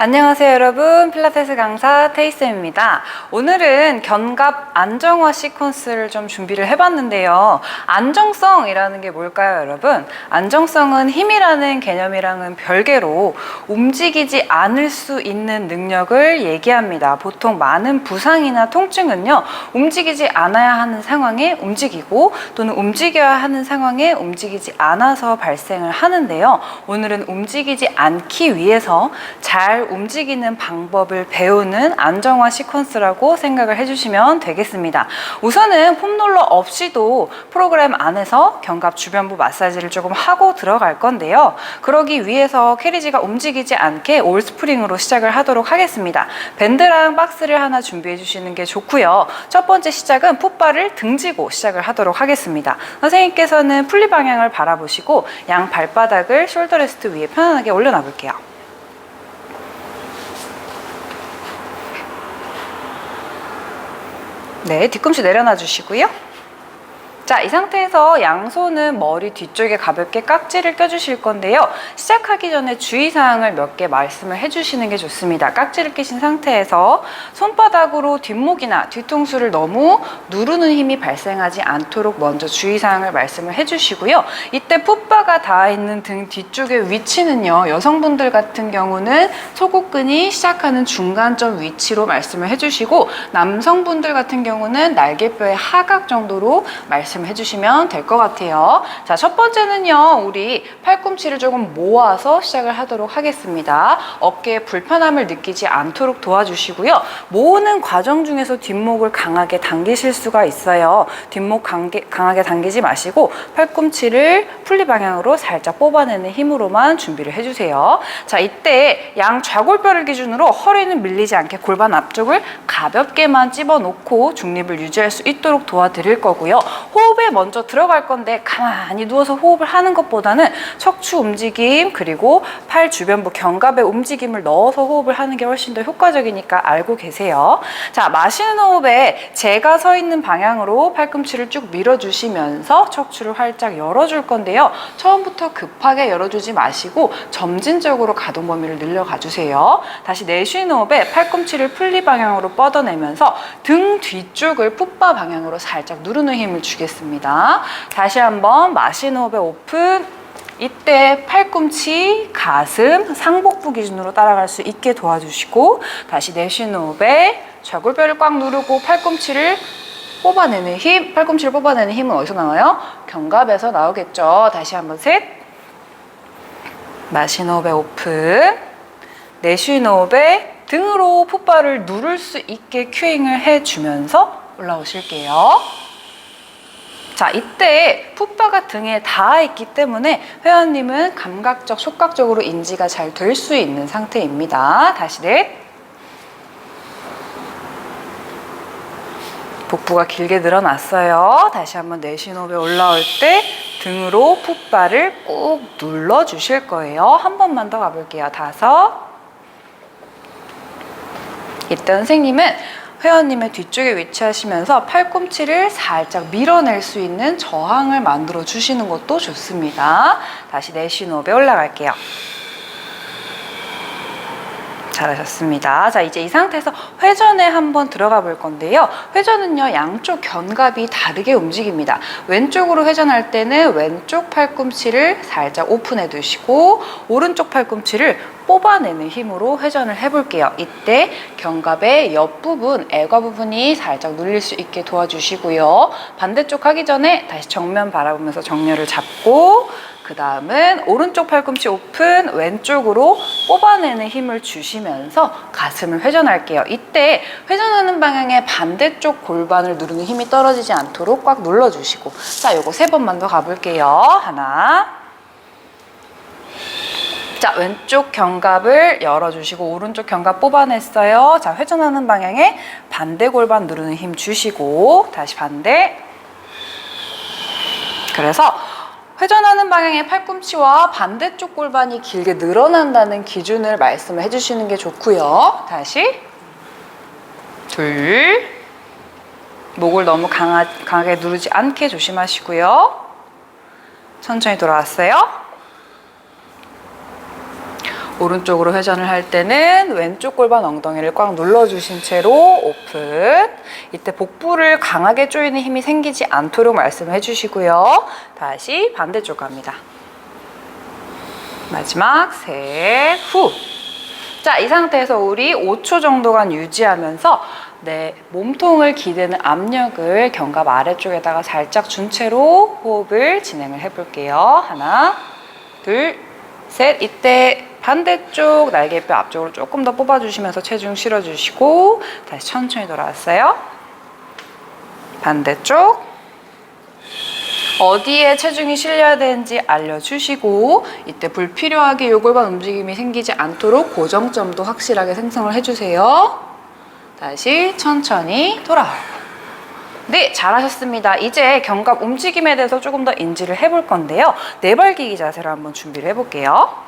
안녕하세요 여러분. 필라테스 강사 테이쌤입니다. 오늘은 견갑 안정화 시퀀스를 좀 준비를 해봤는데요. 안정성이라는 게 뭘까요 여러분? 안정성은 힘이라는 개념이랑은 별개로 움직이지 않을 수 있는 능력을 얘기합니다. 보통 많은 부상이나 통증은요 움직이지 않아야 하는 상황에 움직이고 또는 움직여야 하는 상황에 움직이지 않아서 발생을 하는데요. 오늘은 움직이지 않기 위해서 잘 움직이는 방법을 배우는 안정화 시퀀스라고 생각을 해주시면 되겠습니다. 우선은 폼롤러 없이도 프로그램 안에서 견갑 주변부 마사지를 조금 하고 들어갈 건데요. 그러기 위해서 캐리지가 움직이지 않게 올스프링으로 시작을 하도록 하겠습니다. 밴드랑 박스를 하나 준비해 주시는 게 좋고요. 첫 번째 시작은 풋발을 등지고 시작을 하도록 하겠습니다. 선생님께서는 풀리 방향을 바라보시고 양 발바닥을 숄더 레스트 위에 편안하게 올려놔 볼게요. 네, 뒤꿈치 내려놔 주시고요. 자, 이 상태에서 양손은 머리 뒤쪽에 가볍게 깍지를 껴주실 건데요. 시작하기 전에 주의사항을 몇 개 말씀을 해주시는 게 좋습니다. 깍지를 끼신 상태에서 손바닥으로 뒷목이나 뒤통수를 너무 누르는 힘이 발생하지 않도록 먼저 주의사항을 말씀을 해주시고요. 이때 풋바가 닿아 있는 등 뒤쪽의 위치는요. 여성분들 같은 경우는 소곡근이 시작하는 중간점 위치로 말씀을 해주시고 남성분들 같은 경우는 날개뼈의 하각 정도로 말씀 을 해주시면 될 것 같아요. 자, 첫 번째는요, 우리 팔꿈치를 조금 모아서 시작을 하도록 하겠습니다. 어깨에 불편함을 느끼지 않도록 도와주시고요. 모으는 과정 중에서 뒷목을 강하게 당기실 수가 있어요. 뒷목 강게, 강하게 당기지 마시고 팔꿈치를 풀리 방향으로 살짝 뽑아내는 힘으로만 준비를 해주세요. 자, 이때 양 좌골뼈를 기준으로 허리는 밀리지 않게 골반 앞쪽을 가볍게만 집어놓고 중립을 유지할 수 있도록 도와드릴 거고요. 호흡 에 먼저 들어갈 건데 가만히 누워서 호흡을 하는 것보다는 척추 움직임 그리고 팔 주변부 견갑의 움직임을 넣어서 호흡을 하는 게 훨씬 더 효과적이니까 알고 계세요. 자, 마시는 호흡에 제가 서 있는 방향으로 팔꿈치를 쭉 밀어주시면서 척추를 활짝 열어줄 건데요. 처음부터 급하게 열어주지 마시고 점진적으로 가동 범위를 늘려가 주세요. 다시 내쉬는 호흡에 팔꿈치를 풀리 방향으로 뻗어내면서 등 뒤쪽을 풋바 방향으로 살짝 누르는 힘을 주겠습니다. 다시 한번 호흡에 오픈. 이때 팔꿈치, 가슴, 상복부 기준으로 따라갈 수 있게 도와주시고 다시 내쉬는 호흡에 좌골뼈를 꽉 누르고 팔꿈치를 뽑아내는 힘, 팔꿈치를 뽑아내는 힘은 어디서 나와요? 견갑에서 나오겠죠. 다시 한번 셋. 호흡에 오픈. 호흡에 등으로 풋바를 누를 수 있게 큐잉을 해주면서 올라오실게요. 자, 이때 풋바가 등에 닿아 있기 때문에 회원님은 감각적, 촉각적으로 인지가 잘 될 수 있는 상태입니다. 다시 넷. 복부가 길게 늘어났어요. 다시 한번 내쉬는 호흡에 올라올 때 등으로 풋바를 꾹 눌러 주실 거예요. 한 번만 더 가볼게요. 다섯. 이때 선생님은 회원님의 뒤쪽에 위치하시면서 팔꿈치를 살짝 밀어낼 수 있는 저항을 만들어 주시는 것도 좋습니다. 다시 내쉬는 호흡에 올라갈게요. 잘하셨습니다. 자, 이제 이 상태에서 회전에 한번 들어가 볼 건데요. 회전은요, 양쪽 견갑이 다르게 움직입니다. 왼쪽으로 회전할 때는 왼쪽 팔꿈치를 살짝 오픈해 두시고, 오른쪽 팔꿈치를 뽑아내는 힘으로 회전을 해볼게요. 이때 견갑의 옆부분, 애과 부분이 살짝 눌릴 수 있게 도와주시고요. 반대쪽 하기 전에 다시 정면 바라보면서 정렬을 잡고, 그 다음은 오른쪽 팔꿈치 오픈, 왼쪽으로 뽑아내는 힘을 주시면서 가슴을 회전할게요. 이때 회전하는 방향의 반대쪽 골반을 누르는 힘이 떨어지지 않도록 꽉 눌러주시고. 자, 요거 세 번만 더 가볼게요. 하나. 자, 왼쪽 견갑을 열어주시고, 오른쪽 견갑 뽑아냈어요. 자, 회전하는 방향에 반대 골반 누르는 힘 주시고, 다시 반대. 그래서 회전하는 방향의 팔꿈치와 반대쪽 골반이 길게 늘어난다는 기준을 말씀을 해주시는 게 좋고요. 다시 둘 목을 너무 강하, 강하게 누르지 않게 조심하시고요. 천천히 돌아왔어요. 오른쪽으로 회전을 할 때는 왼쪽 골반 엉덩이를 꽉 눌러주신 채로 오픈. 이때 복부를 강하게 조이는 힘이 생기지 않도록 말씀해 주시고요. 다시 반대쪽 갑니다. 마지막 셋, 후. 자, 이 상태에서 우리 5초 정도간 유지하면서 내 몸통을 기대는 압력을 견갑 아래쪽에다가 살짝 준 채로 호흡을 진행을 해볼게요. 하나, 둘, 셋. 이때 반대쪽 날개뼈 앞쪽으로 조금 더 뽑아주시면서 체중 실어주시고 다시 천천히 돌아왔어요. 반대쪽. 어디에 체중이 실려야 되는지 알려주시고 이때 불필요하게 요골반 움직임이 생기지 않도록 고정점도 확실하게 생성을 해주세요. 다시 천천히 돌아와요. 네, 잘하셨습니다. 이제 견갑 움직임에 대해서 조금 더 인지를 해볼 건데요. 네발기기 자세로 한번 준비를 해볼게요.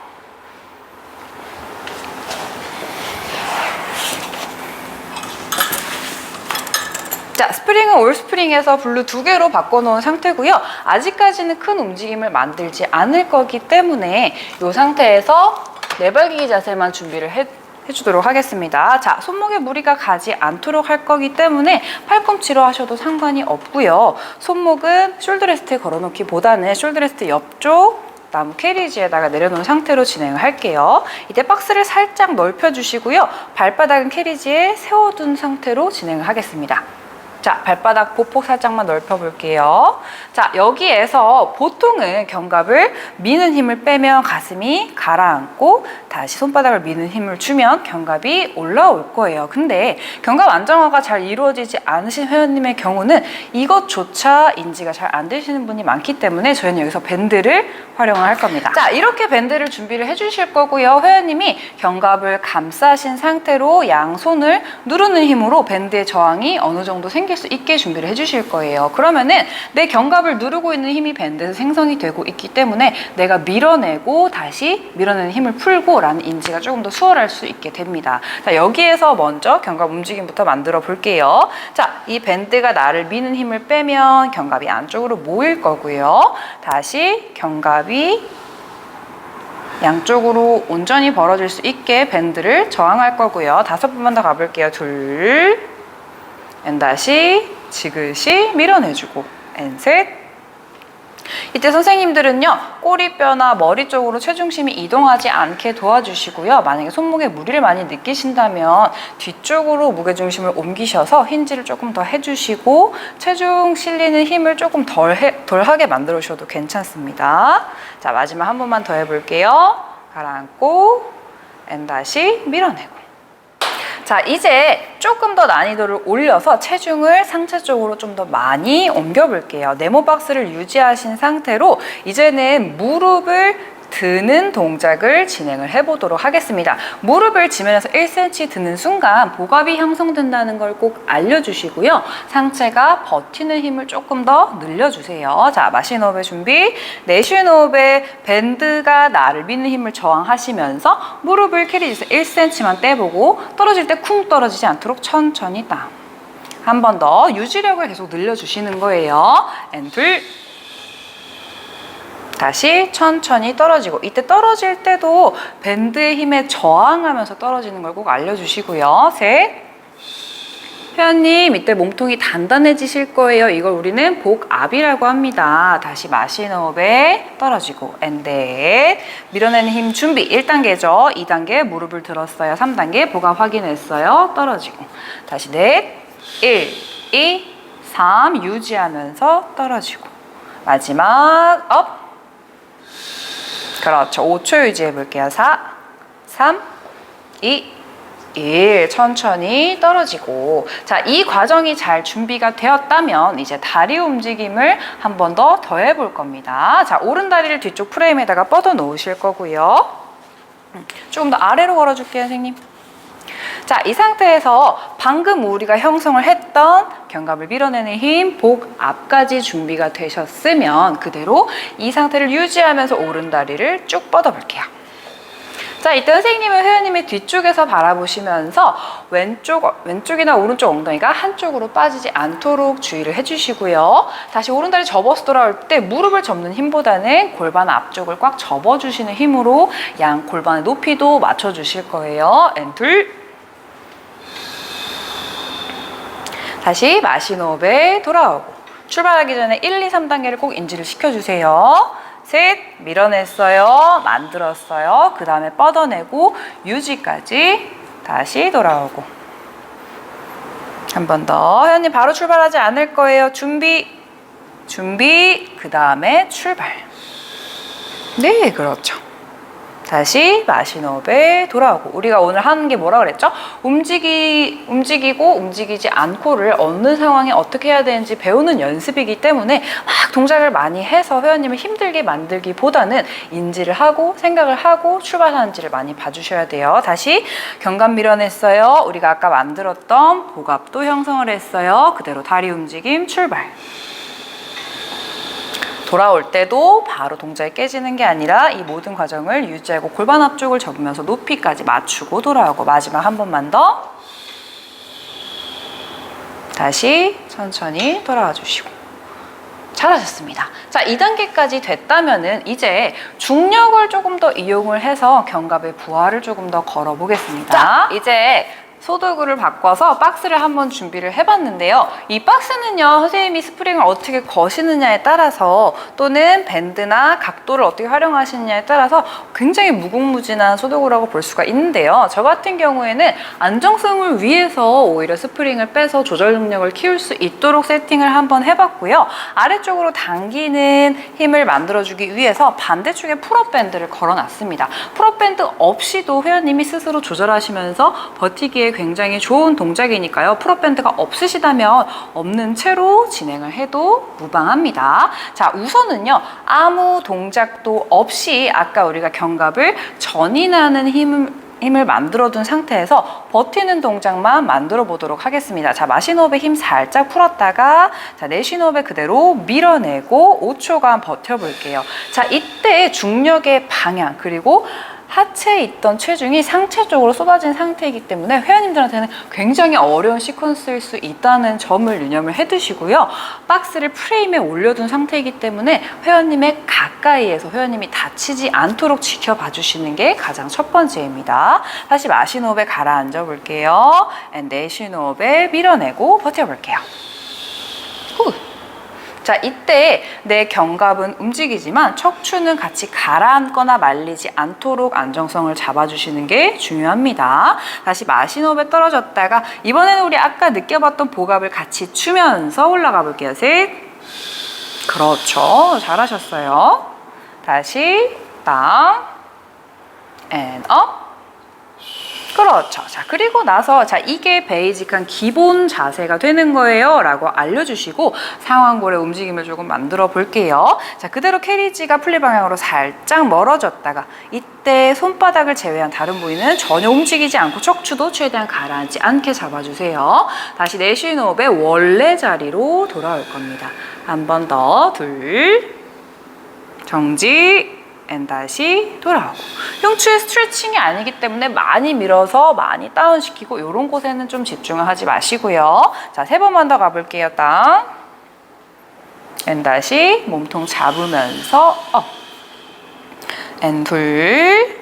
자, 스프링은 올 스프링에서 블루 두 개로 바꿔놓은 상태고요. 아직까지는 큰 움직임을 만들지 않을 거기 때문에 이 상태에서 네발기기 자세만 준비를 해, 해주도록 하겠습니다. 자, 손목에 무리가 가지 않도록 할 거기 때문에 팔꿈치로 하셔도 상관이 없고요. 손목은 숄더레스트에 걸어놓기보다는 숄더레스트 옆쪽 나무 캐리지에다가 내려놓은 상태로 진행을 할게요. 이때 박스를 살짝 넓혀주시고요. 발바닥은 캐리지에 세워둔 상태로 진행을 하겠습니다. 자, 발바닥 보폭 살짝만 넓혀볼게요. 자, 여기에서 보통은 견갑을 미는 힘을 빼면 가슴이 가라앉고 다시 손바닥을 미는 힘을 주면 견갑이 올라올 거예요. 근데 견갑 안정화가 잘 이루어지지 않으신 회원님의 경우는 이것조차 인지가 잘 안 되시는 분이 많기 때문에 저희는 여기서 밴드를 활용을 할 겁니다. 자, 이렇게 밴드를 준비를 해주실 거고요. 회원님이 견갑을 감싸신 상태로 양손을 누르는 힘으로 밴드의 저항이 어느 정도 생길 수 있게 준비를 해주실 거예요. 그러면은 내 견갑을 누르고 있는 힘이 밴드에서 생성이 되고 있기 때문에 내가 밀어내고 다시 밀어내는 힘을 풀고 라는 인지가 조금 더 수월할 수 있게 됩니다. 자, 여기에서 먼저 견갑 움직임부터 만들어 볼게요. 자, 이 밴드가 나를 미는 힘을 빼면 견갑이 안쪽으로 모일 거고요. 다시 견갑이 양쪽으로 온전히 벌어질 수 있게 밴드를 저항할 거고요. 다섯 번만 더 가볼게요. 둘, 앤 다시 지그시 밀어내주고. 앤 셋. 이때 선생님들은요 꼬리뼈나 머리 쪽으로 체중심이 이동하지 않게 도와주시고요. 만약에 손목에 무리를 많이 느끼신다면 뒤쪽으로 무게중심을 옮기셔서 힌지를 조금 더 해주시고 체중 실리는 힘을 조금 덜 해, 덜하게 만들어 주셔도 괜찮습니다. 자 마지막 한 번만 더 해볼게요. 가라앉고 앤 다시 밀어내고 자, 이제 조금 더 난이도를 올려서 체중을 상체 쪽으로 좀 더 많이 옮겨 볼게요. 네모 박스를 유지하신 상태로 이제는 무릎을 드는 동작을 진행을 해보도록 하겠습니다. 무릎을 지면에서 1cm 드는 순간 복압이 형성된다는 걸 꼭 알려주시고요. 상체가 버티는 힘을 조금 더 늘려주세요. 자, 마신 호흡의 준비. 내쉬는 호흡에 밴드가 나를 미는 힘을 저항하시면서 무릎을 캐리지에서 1cm만 떼보고 떨어질 때 쿵 떨어지지 않도록 천천히 땅. 한번 더 유지력을 계속 늘려주시는 거예요. 앤 둘. 다시 천천히 떨어지고 이때 떨어질 때도 밴드의 힘에 저항하면서 떨어지는 걸 꼭 알려주시고요. 셋. 회원님 이때 몸통이 단단해지실 거예요. 이걸 우리는 복압이라고 합니다. 다시 마시는 호흡에 떨어지고 앤넷 밀어내는 힘 준비 1단계죠. 2단계 무릎을 들었어요. 3단계 복압 확인했어요. 떨어지고 다시 넷 1, 2, 3 유지하면서 떨어지고 마지막 업 그렇죠. 5초 유지해 볼게요. 4, 3, 2, 1. 천천히 떨어지고. 자, 이 과정이 잘 준비가 되었다면 이제 다리 움직임을 한 번 더 더해 볼 겁니다. 자, 오른 다리를 뒤쪽 프레임에다가 뻗어 놓으실 거고요. 음, 조금 더 아래로 걸어줄게요, 선생님. 자, 이 상태에서 방금 우리가 형성을 했던 견갑을 밀어내는 힘, 복 앞까지 준비가 되셨으면 그대로 이 상태를 유지하면서 오른 다리를 쭉 뻗어 볼게요. 자, 이때 선생님은 회원님의 뒤쪽에서 바라보시면서 왼쪽, 왼쪽이나 오른쪽 엉덩이가 한쪽으로 빠지지 않도록 주의를 해주시고요. 다시 오른다리 접어서 돌아올 때 무릎을 접는 힘보다는 골반 앞쪽을 꽉 접어주시는 힘으로 양 골반의 높이도 맞춰주실 거예요. 앤 둘. 다시 호흡에 돌아오고 출발하기 전에 1, 2, 3단계를 꼭 인지를 시켜주세요. 셋, 밀어냈어요. 만들었어요. 그 다음에 뻗어내고 유지까지 다시 돌아오고 한 번 더. 회원님 바로 출발하지 않을 거예요. 준비, 준비, 그 다음에 출발. 네, 그렇죠. 다시 마신 호흡에 돌아오고 우리가 오늘 하는 게 뭐라 그랬죠? 움직이 움직이고 움직이지 않고를 어느 상황에 어떻게 해야 되는지 배우는 연습이기 때문에 막 동작을 많이 해서 회원님을 힘들게 만들기보다는 인지를 하고 생각을 하고 출발하는지를 많이 봐주셔야 돼요. 다시 견갑 밀어냈어요. 우리가 아까 만들었던 복압도 형성을 했어요. 그대로 다리 움직임 출발. 돌아올 때도 바로 동작이 깨지는 게 아니라 이 모든 과정을 유지하고 골반 앞쪽을 접으면서 높이까지 맞추고 돌아오고 마지막 한 번만 더 다시 천천히 돌아와 주시고 잘하셨습니다. 자, 2단계까지 됐다면은 이제 중력을 조금 더 이용을 해서 견갑의 부하를 조금 더 걸어 보겠습니다. 자, 이제 소도구를 바꿔서 박스를 한번 준비를 해봤는데요. 이 박스는요, 선생님이 스프링을 어떻게 거시느냐에 따라서 또는 밴드나 각도를 어떻게 활용하시느냐에 따라서 굉장히 무궁무진한 소도구라고 볼 수가 있는데요. 저 같은 경우에는 안정성을 위해서 오히려 스프링을 빼서 조절 능력을 키울 수 있도록 세팅을 한번 해봤고요. 아래쪽으로 당기는 힘을 만들어주기 위해서 반대쪽에 풀업 밴드를 걸어놨습니다. 풀업 밴드 없이도 회원님이 스스로 조절하시면서 버티기에 굉장히 좋은 동작이니까요. 풀업 밴드가 없으시다면 없는 채로 진행을 해도 무방합니다. 자, 우선은요. 아무 동작도 없이 아까 우리가 견갑을 전인하는 힘 힘을 만들어둔 상태에서 버티는 동작만 만들어 보도록 하겠습니다. 자, 마신 호흡에 힘 살짝 풀었다가 자, 내쉬는 호흡에 그대로 밀어내고 5초간 버텨볼게요. 자, 이때 중력의 방향 그리고 하체에 있던 체중이 상체 쪽으로 쏟아진 상태이기 때문에 회원님들한테는 굉장히 어려운 시퀀스일 수 있다는 점을 유념을 해두시고요. 박스를 프레임에 올려둔 상태이기 때문에 회원님의 가까이에서 회원님이 다치지 않도록 지켜봐 주시는 게 가장 첫 번째입니다. 다시 마신 호흡에 가라앉아 볼게요. 내쉬는 호흡에 밀어내고 버텨볼게요. 후. 자, 이때 내 견갑은 움직이지만 척추는 같이 가라앉거나 말리지 않도록 안정성을 잡아주시는 게 중요합니다. 다시 마신 호흡에 떨어졌다가 이번에는 우리 아까 느껴봤던 복압을 같이 추면서 올라가 볼게요. 셋. 그렇죠. 잘하셨어요. 다시 땅. 앤 업. 그렇죠. 자, 그리고 나서 자, 이게 베이직한 기본 자세가 되는 거예요. 라고 알려주시고 상완골의 움직임을 조금 만들어 볼게요. 자, 그대로 캐리지가 플리 방향으로 살짝 멀어졌다가 이때 손바닥을 제외한 다른 부위는 전혀 움직이지 않고 척추도 최대한 가라앉지 않게 잡아주세요. 다시 내쉬는 호흡에 원래 자리로 돌아올 겁니다. 한 번 더, 둘, 정지, 앤 다시 돌아오고 흉추의 스트레칭이 아니기 때문에 많이 밀어서 많이 다운시키고 이런 곳에는 좀 집중을 하지 마시고요. 자, 세 번만 더 가볼게요. 땅. 앤 다시 몸통 잡으면서 업. 앤 둘.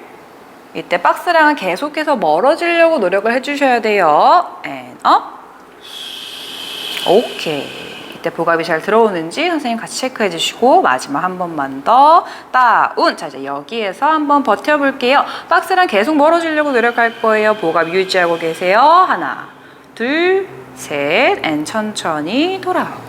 이때 박스랑은 계속해서 멀어지려고 노력을 해주셔야 돼요. 앤 업. 오케이. 이때 복압이 잘 들어오는지 선생님 같이 체크해 주시고 마지막 한 번만 더 다운. 자 이제 여기에서 한번 버텨볼게요. 박스랑 계속 멀어지려고 노력할 거예요. 복압 유지하고 계세요. 하나 둘셋 앤 천천히 돌아오고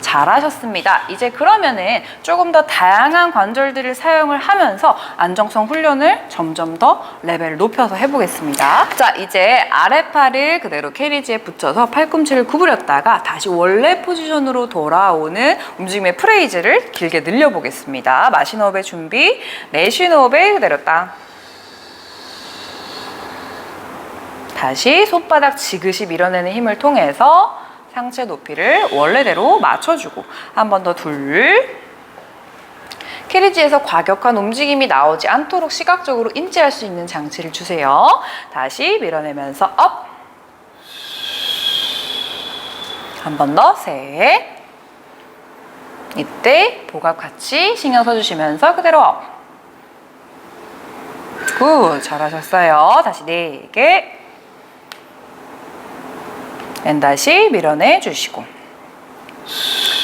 잘하셨습니다. 이제 그러면은 조금 더 다양한 관절들을 사용을 하면서 안정성 훈련을 점점 더 레벨을 높여서 해보겠습니다. 자, 이제 아랫팔을 그대로 캐리지에 붙여서 팔꿈치를 구부렸다가 다시 원래 포지션으로 돌아오는 움직임의 프레이즈를 길게 늘려보겠습니다. 마신 호흡의 준비, 내쉬는 호흡에 그대로 땅. 다시 손바닥 지그시 밀어내는 힘을 통해서 상체 높이를 원래대로 맞춰주고 한 번 더 둘 캐리지에서 과격한 움직임이 나오지 않도록 시각적으로 인지할 수 있는 장치를 주세요. 다시 밀어내면서 업. 한 번 더, 셋. 이때 복압 같이 신경 써주시면서 그대로 업. 굿, 잘하셨어요. 다시 네 개. 앤 다시 밀어내 주시고.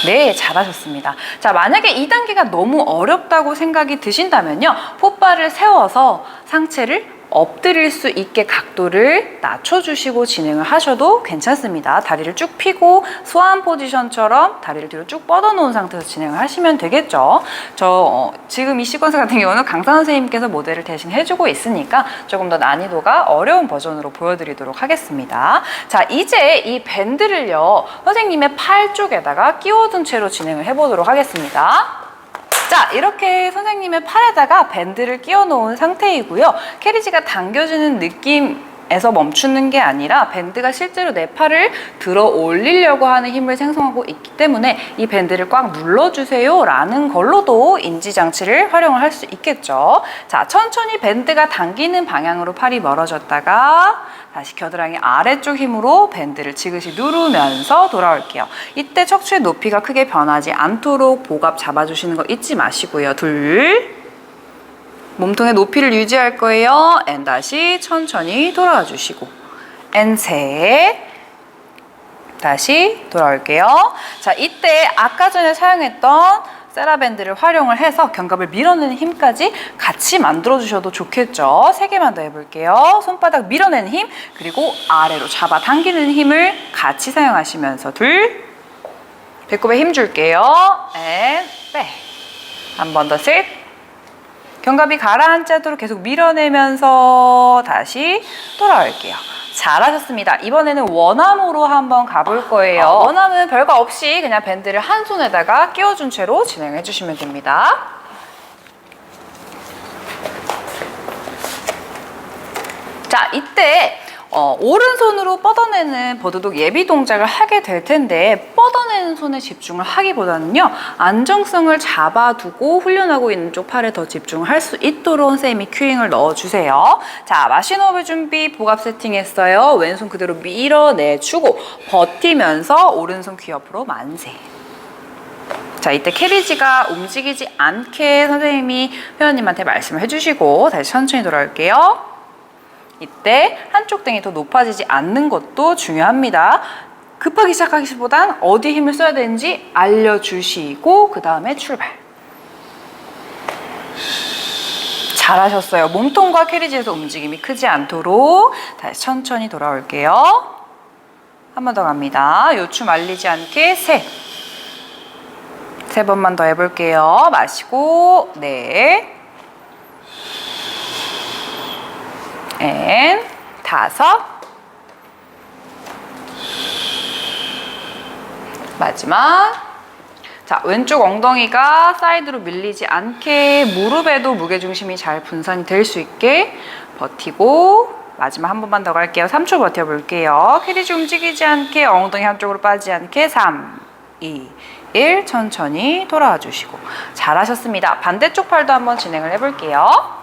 네, 잘하셨습니다. 자, 만약에 2단계가 너무 어렵다고 생각이 드신다면요. pot발을 세워서 상체를 엎드릴 수 있게 각도를 낮춰주시고 진행을 하셔도 괜찮습니다. 다리를 쭉 펴고 소환 포지션처럼 다리를 뒤로 쭉 뻗어놓은 상태에서 진행을 하시면 되겠죠. 저 어, 지금 이 시퀀스 같은 경우는 강사 선생님께서 모델을 대신 해주고 있으니까 조금 더 난이도가 어려운 버전으로 보여드리도록 하겠습니다. 자, 이제 이 밴드를요 선생님의 팔 쪽에다가 끼워둔 채로 진행을 해보도록 하겠습니다. 자, 이렇게 선생님의 팔에다가 밴드를 끼워 놓은 상태이고요. 캐리지가 당겨지는 느낌 에서 멈추는 게 아니라 밴드가 실제로 내 팔을 들어 올리려고 하는 힘을 생성하고 있기 때문에 이 밴드를 꽉 눌러주세요 라는 걸로도 인지장치를 활용을 할 수 있겠죠. 자, 천천히 밴드가 당기는 방향으로 팔이 멀어졌다가 다시 겨드랑이 아래쪽 힘으로 밴드를 지그시 누르면서 돌아올게요. 이때 척추의 높이가 크게 변하지 않도록 복압 잡아주시는 거 잊지 마시고요. 둘. 몸통의 높이를 유지할 거예요. 앤 다시 천천히 돌아와 주시고. 앤 셋. 다시 돌아올게요. 자, 이때 아까 전에 사용했던 세라밴드를 활용을 해서 견갑을 밀어내는 힘까지 같이 만들어 주셔도 좋겠죠. 세 개만 더 해볼게요. 손바닥 밀어내는 힘, 그리고 아래로 잡아 당기는 힘을 같이 사용하시면서 둘, 배꼽에 힘 줄게요. 앤, 빼. 한번 더 셋. 견갑이 가라앉지 않도록 계속 밀어내면서 다시 돌아올게요. 잘하셨습니다. 이번에는 원암으로 한번 가볼 거예요. 원암은 별거 없이 그냥 밴드를 한 손에다가 끼워준 채로 진행해 주시면 됩니다. 자, 이때 어, 오른손으로 뻗어내는 버드독 예비 동작을 하게 될 텐데 뻗어내는 손에 집중을 하기보다는요 안정성을 잡아두고 훈련하고 있는 쪽 팔에 더 집중을 할수 있도록 선생님이 큐잉을 넣어주세요. 자 마신호흡 준비 복압 세팅했어요. 왼손 그대로 밀어내주고 버티면서 오른손 귀 옆으로 만세. 자 이때 캐리지가 움직이지 않게 선생님이 회원님한테 말씀을 해주시고 다시 천천히 돌아올게요 이때 한쪽 등이 더 높아지지 않는 것도 중요합니다. 급하게 시작하기보단 어디 힘을 써야 되는지 알려주시고 그 다음에 출발. 잘하셨어요. 몸통과 캐리지에서 움직임이 크지 않도록 다시 천천히 돌아올게요. 한 번 더 갑니다. 요추 말리지 않게 셋. 세 번만 더 해볼게요. 마시고 넷. 앤 다섯. 마지막. 자 왼쪽 엉덩이가 사이드로 밀리지 않게 무릎에도 무게중심이 잘 분산이 될 수 있게 버티고 마지막 한 번만 더 갈게요. 3초 버텨볼게요. 캐리지 움직이지 않게 엉덩이 한쪽으로 빠지지 않게 3 2 1 천천히 돌아와 주시고. 잘하셨습니다. 반대쪽 팔도 한번 진행을 해볼게요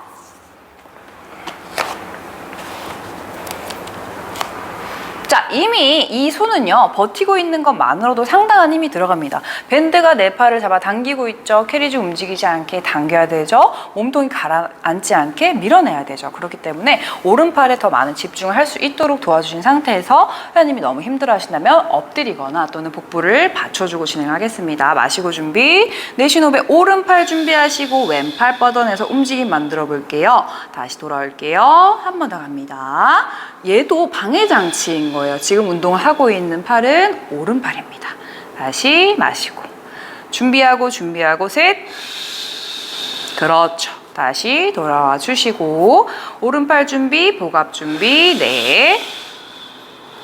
자, 이미 이 손은요, 버티고 있는 것만으로도 상당한 힘이 들어갑니다. 밴드가 내 팔을 잡아 당기고 있죠. 캐리지 움직이지 않게 당겨야 되죠. 몸통이 가라앉지 않게 밀어내야 되죠. 그렇기 때문에 오른팔에 더 많은 집중을 할 수 있도록 도와주신 상태에서 회원님이 너무 힘들어 하신다면 엎드리거나 또는 복부를 받쳐주고 진행하겠습니다. 마시고 준비. 내쉬는 호흡에 오른팔 준비하시고 왼팔 뻗어내서 움직임 만들어 볼게요. 다시 돌아올게요. 한 번 더 갑니다. 얘도 방해 장치인 거예요. 지금 운동을 하고 있는 팔은 오른팔입니다. 다시 마시고 준비하고 준비하고 셋 그렇죠. 다시 돌아와 주시고 오른팔 준비, 복압 준비 네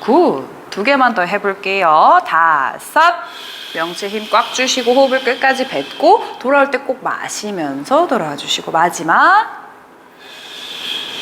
굿. 두 개만 더 해볼게요. 다섯 명체 힘 꽉 주시고 호흡을 끝까지 뱉고 돌아올 때 꼭 마시면서 돌아와 주시고 마지막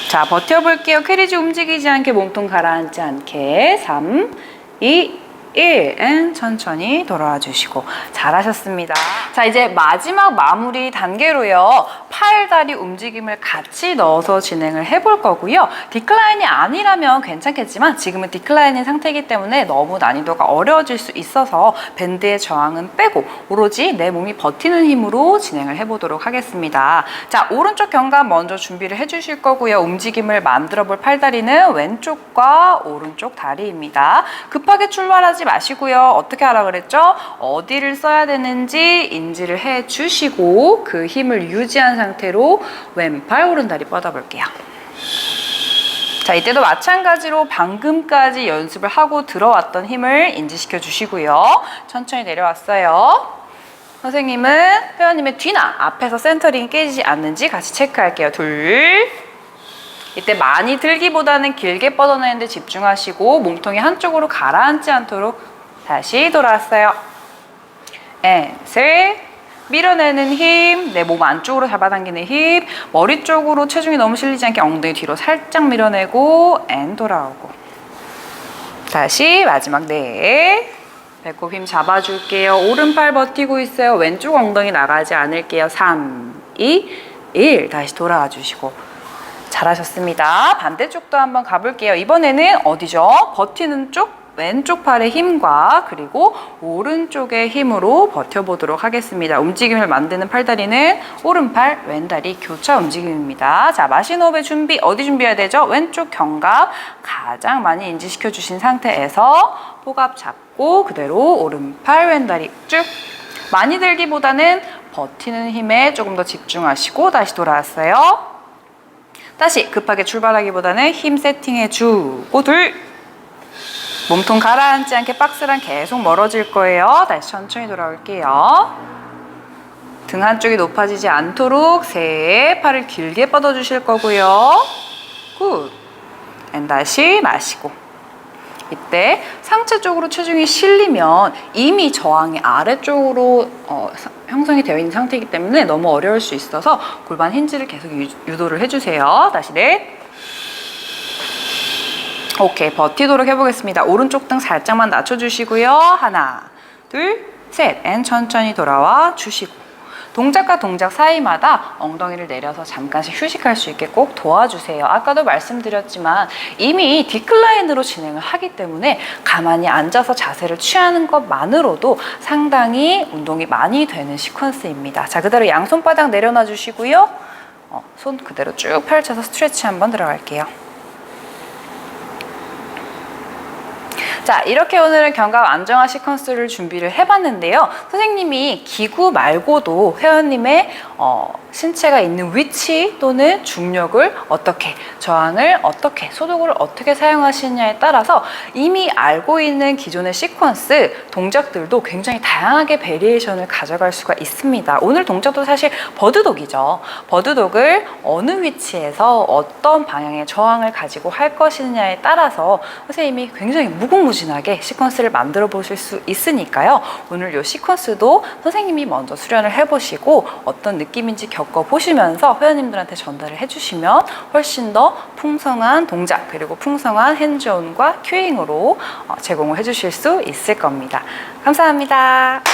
자, 버텨볼게요. 캐리지 움직이지 않게 몸통 가라앉지 않게. 3, 2, 1. 앤 천천히 돌아와 주시고 잘하셨습니다. 자, 이제 마지막 마무리 단계로요. 팔, 다리 움직임을 같이 넣어서 진행을 해볼 거고요. 디클라인이 아니라면 괜찮겠지만 지금은 디클라인인 상태이기 때문에 너무 난이도가 어려워질 수 있어서 밴드의 저항은 빼고 오로지 내 몸이 버티는 힘으로 진행을 해보도록 하겠습니다. 자, 오른쪽 견갑 먼저 준비를 해주실 거고요. 움직임을 만들어 볼 팔다리는 왼쪽과 오른쪽 다리입니다. 급하게 출발하지 마시고요. 어떻게 하라 그랬죠? 어디를 써야 되는지 인지를 해 주시고 그 힘을 유지한 상태로 왼팔 오른다리 뻗어볼게요. 자, 이때도 마찬가지로 방금까지 연습을 하고 들어왔던 힘을 인지시켜 주시고요. 천천히 내려왔어요. 선생님은 회원님의 뒤나 앞에서 센터링이 깨지지 않는지 같이 체크할게요. 둘. 이때 많이 들기보다는 길게 뻗어내는데 집중하시고 몸통이 한쪽으로 가라앉지 않도록 다시 돌아왔어요. 앤, 셋. 밀어내는 힘, 내 몸 안쪽으로 잡아당기는 힘, 머리 쪽으로 체중이 너무 실리지 않게 엉덩이 뒤로 살짝 밀어내고 앤 돌아오고. 다시 마지막 네. 배꼽 힘 잡아줄게요. 오른팔 버티고 있어요. 왼쪽 엉덩이 나가지 않을게요. 3, 2, 1 다시 돌아와 주시고 잘하셨습니다 반대쪽도 한번 가볼게요 이번에는 어디죠? 버티는 쪽 왼쪽 팔의 힘과 그리고 오른쪽의 힘으로 버텨보도록 하겠습니다. 움직임을 만드는 팔다리는 오른팔, 왼다리 교차 움직임입니다. 자, 마신 호흡의 준비 어디 준비해야 되죠? 왼쪽 견갑 가장 많이 인지시켜 주신 상태에서 호갑 잡고 그대로 오른팔, 왼다리 쭉 많이 들기보다는 버티는 힘에 조금 더 집중하시고 다시 돌아왔어요. 다시 급하게 출발하기보다는 힘 세팅해 주고 둘 몸통 가라앉지 않게 박스랑 계속 멀어질 거예요. 다시 천천히 돌아올게요. 등 한쪽이 높아지지 않도록 세 팔을 길게 뻗어 주실 거고요. 굿. 앤 다시 마시고. 이때 상체 쪽으로 체중이 실리면 이미 저항이 아래쪽으로 어, 사- 형성이 되어 있는 상태이기 때문에 너무 어려울 수 있어서 골반 힌지를 계속 유, 유도를 해주세요. 다시 넷. 오케이 버티도록 해보겠습니다. 오른쪽 등 살짝만 낮춰주시고요. 하나, 둘, 셋. 앤 천천히 돌아와 주시고 동작과 동작 사이마다 엉덩이를 내려서 잠깐씩 휴식할 수 있게 꼭 도와주세요. 아까도 말씀드렸지만 이미 디클라인으로 진행을 하기 때문에 가만히 앉아서 자세를 취하는 것만으로도 상당히 운동이 많이 되는 시퀀스입니다. 자 그대로 양손바닥 내려놔 주시고요. 어, 손 그대로 쭉 펼쳐서 스트레치 한번 들어갈게요. 자, 이렇게 오늘은 견갑 안정화 시퀀스를 준비를 해봤는데요. 선생님이 기구 말고도 회원님의 어, 신체가 있는 위치 또는 중력을 어떻게, 저항을 어떻게, 소독을 어떻게 사용하시느냐에 따라서 이미 알고 있는 기존의 시퀀스, 동작들도 굉장히 다양하게 베리에이션을 가져갈 수가 있습니다. 오늘 동작도 사실 버드독이죠. 버드독을 어느 위치에서 어떤 방향의 저항을 가지고 할 것이냐에 따라서 선생님이 굉장히 무궁무진하게 시퀀스를 만들어 보실 수 있으니까요. 오늘 이 시퀀스도 선생님이 먼저 수련을 해보시고 어떤 느낌인지 겪어 보시면서 회원님들한테 전달을 해주시면 훨씬 더 풍성한 동작 그리고 풍성한 핸즈온과 큐잉으로 어, 제공을 해주실 수 있을 겁니다. 감사합니다.